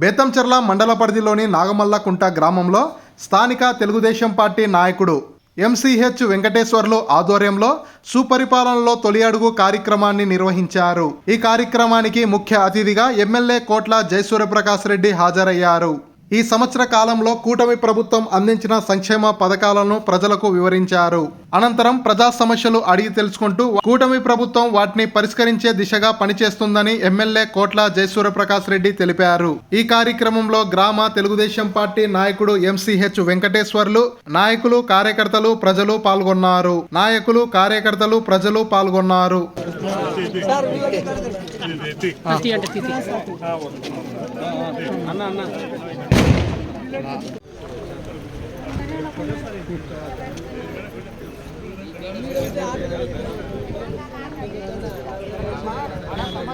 బేతంచెర్ల మండల పరిధిలోని నాగమల్లకుంట గ్రామంలో స్థానిక తెలుగుదేశం పార్టీ నాయకుడు ఎంసీహెచ్ వెంకటేశ్వర్లు ఆధ్వర్యంలో సుపరిపాలనలో తొలి అడుగు కార్యక్రమాన్ని నిర్వహించారు. ఈ కార్యక్రమానికి ముఖ్య అతిథిగా ఎమ్మెల్యే కోట్ల జయసూర్యప్రకాష్ రెడ్డి హాజరయ్యారు. ఈ సంవత్సర కాలంలో కూటమి ప్రభుత్వం అందించిన సంక్షేమ పథకాలను ప్రజలకు వివరించారు. అనంతరం ప్రజా సమస్యలు అడిగి తెలుసుకుంటూ కూటమి ప్రభుత్వం వాటిని పరిష్కరించే దిశగా పనిచేస్తుందని ఎమ్మెల్యే కోట్ల జయసూర్యప్రకాష్ రెడ్డి తెలిపారు. ఈ కార్యక్రమంలో గ్రామ తెలుగుదేశం పార్టీ నాయకుడు ఎంసీహెచ్ వెంకటేశ్వర్లు నాయకులు కార్యకర్తలు ప్రజలు పాల్గొన్నారు. నాయకులు కార్యకర్తలు ప్రజలు పాల్గొన్నారు. తీ అంటే తీ తీ. అన్న అన్న